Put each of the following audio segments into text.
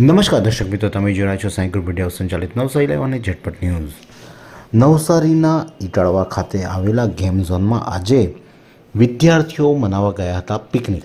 નમસ્કાર દર્શક મિત્રો, તમે રહ્યા છો સાયકલ મીડિયા સંચાલિત નવસારી લાઈવ અને ઝટપટ ન્યૂઝ. નવસારીના ઈટાળવા ખાતે આવેલા ગેમ ઝોનમાં આજે વિદ્યાર્થીઓ મનાવવા ગયા હતા પિકનિક.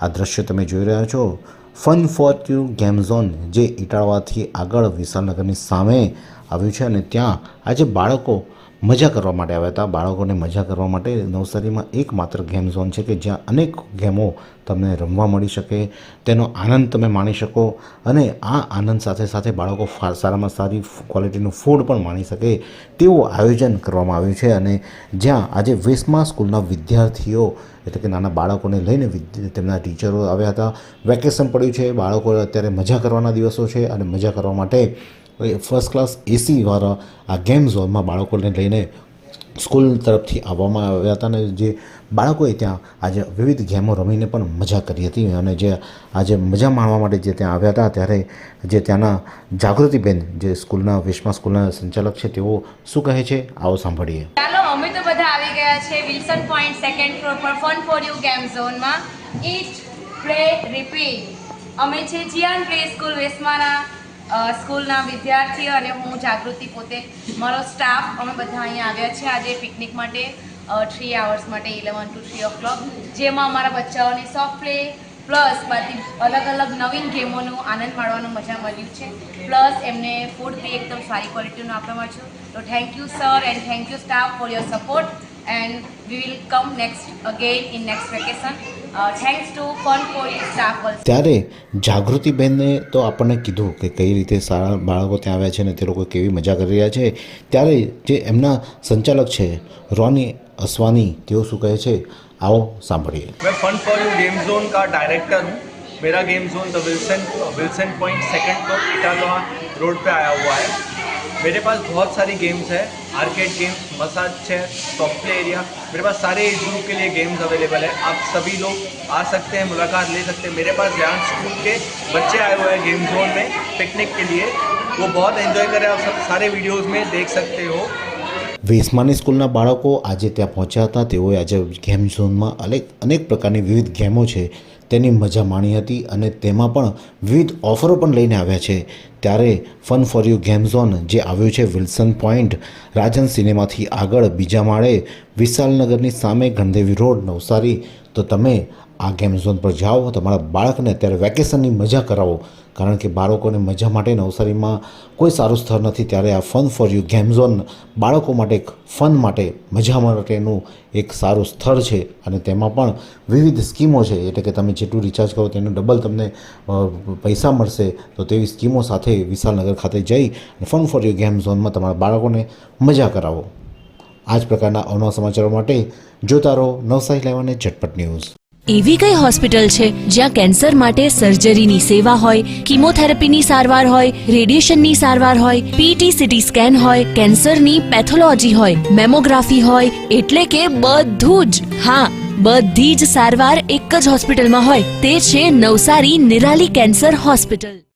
આ દ્રશ્ય તમે જોઈ રહ્યા છો. Fun for you game zone, જે ઈટાળવાથી આગળ વિશાલનગરની સામે આવ્યું છે અને ત્યાં આજે બાળકો મજા કરવા માટે આવ્યા હતા. બાળકોને મજા કરવા માટે નવસારીમાં એકમાત્ર ગેમ ઝોન છે કે જ્યાં અનેક ગેમો તમને રમવા મળી શકે. તેનો આનંદ તમે માણી શકો અને આ આનંદ સાથે સાથે બાળકો સારામાં સારી ક્વોલિટીનું ફૂડ પણ માણી શકે તેવું આયોજન કરવામાં આવ્યું છે. અને જ્યાં આજે વેસ્મા સ્કૂલના વિદ્યાર્થીઓ એટલે કે નાના બાળકોને લઈને તેમના ટીચરો આવ્યા હતા. વેકેશન પડ્યું છે. બાળકો અત્યારે મજા કરવાના દિવસો છે અને મજા કરવા માટે ફર્સ્ટ ક્લાસ એસીવાળા આ ગેમ ઝોનમાં બાળકોને લઈને સ્કૂલ તરફથી આવવામાં આવ્યા હતા અને જે બાળકોએ ત્યાં આજે વિવિધ ગેમો રમીને પણ મજા કરી હતી અને જે આજે મજા માણવા માટે જે ત્યાં આવ્યા હતા ત્યારે જે ત્યાંના જાગૃતિબેન જે સ્કૂલના, વિશ્વમાં સ્કૂલના સંચાલક છે, તેઓ શું કહે છે? આવો સાંભળીએ. ચાલો, અમે તો બધા આવી ગયા છે વિલ્સન પોઈન્ટ સેકન્ડ ફ્લોર પર ફન ફોર યુ ગેમ ઝોનમાં ઈચ પ્લે રિપીટ અમે છે જીયાન પ્લે સ્કૂલ વેસમાના સ્કૂલના વિદ્યાર્થીઓ અને હું જાગૃતિ પોતે, મારો સ્ટાફ અમે બધા અહીંયા આવ્યા છે આજે પિકનિક માટે થ્રી આવર્સ માટે eleven to three o'clock જેમાં અમારા બચ્ચાઓને સોફ્ટ પ્લે પ્લસ બધી અલગ અલગ નવીન ગેમોનો આનંદ માણવાનો મજા મળ્યું છે. પ્લસ એમને ફૂડ બી એકદમ સારી ક્વોલિટીનું આપવામાં છું. તો thank you sir and thank you staff for your support and we will come next again in next vacation thanks to fun for you staff also ત્યારે જાગૃતિબેને તો આપણને કીધું કે કઈ રીતે સારા બાળકો ત્યાં આવ્યા છે અને તે લોકો કેવી મજા કરી રહ્યા છે ત્યારે જે એમના સંચાલક છે રોની અસવાની તેઓ શું કહે છે આવો સાંભળીએ मैं fun for you game zone का डायरेक्टर हूँ मेरा game zone the Wilson Wilson point second floor Italva road पे आया हुआ है मेरे पास बहुत सारी गेम्स है arcade games massage chair soft area मेरे पास सारे एज ग्रुप के लिए गेम्स अवेलेबल है। आप सभी लोग आ सकते हैं, मुलाकात ले सकते हैं। मेरे पास यहाँ स्कूल के बच्चे आए हुए हैं गेम जोन में पिकनिक के लिए। वो बहुत एंजॉय करें आप सब सारे वीडियोज़ में देख सकते हो। વેસમાની સ્કૂલના બાળકો આજે ત્યાં પહોંચ્યા હતા. તેઓએ આજે ગેમ ઝોનમાં અનેક અનેક પ્રકારની વિવિધ ગેમો છે તેની મજા માણી હતી અને તેમાં પણ વિવિધ ઓફરો પણ લઈને આવ્યા છે. ત્યારે fun for you game zone જે આવ્યું છે વિલ્સન પોઈન્ટ, રાજન સિનેમાથી આગળ બીજા માળે વિશાલનગરની સામે ગણદેવી રોડ, નવસારી તો તમે આ ગેમ ઝોન પર જાઓ તમારા બાળકને અત્યારે વેકેશનની મજા કરાવો. કારણ કે બાળકોને મજા માટે નવસારીમાં કોઈ સારું સ્થળ નથી. ત્યારે આ fun for you game zone બાળકો માટે ફન માટે મજા માટેનું એક સારું સ્થળ છે. અને તેમાં પણ વિવિધ સ્કીમો છે. એટલે કે તમે જેટલું રિચાર્જ કરો તેનું ડબલ તમને પૈસા મળશે. તો તેવી સ્કીમો સાથે વિશાલનગર ખાતે જઈ ફન ફોર યુ ગેમ ઝોનમાં તમારા બાળકોને મજા કરાવો. આ જ પ્રકારના અવનવા સમાચારો માટે જોતા રહો નવસારી લેવાને ઝટપટ ન્યૂઝ. એવી કઈ હોસ્પિટલ છે જ્યાં કેન્સર માટે સર્જરીની સેવા હોય, કિમોથેરાપીની સારવાર હોય, રેડિયેશનની સારવાર હોય પીટી સીટી સ્કેન હોય, કેન્સરની પેથોલોજી હોય, મેમોગ્રાફી હોય, એટલે કે બધું જ. હા, બધી જ સારવાર એક જ હોસ્પિટલમાં હોય, તે છે નવસારી નિરાલી કેન્સર હોસ્પિટલ.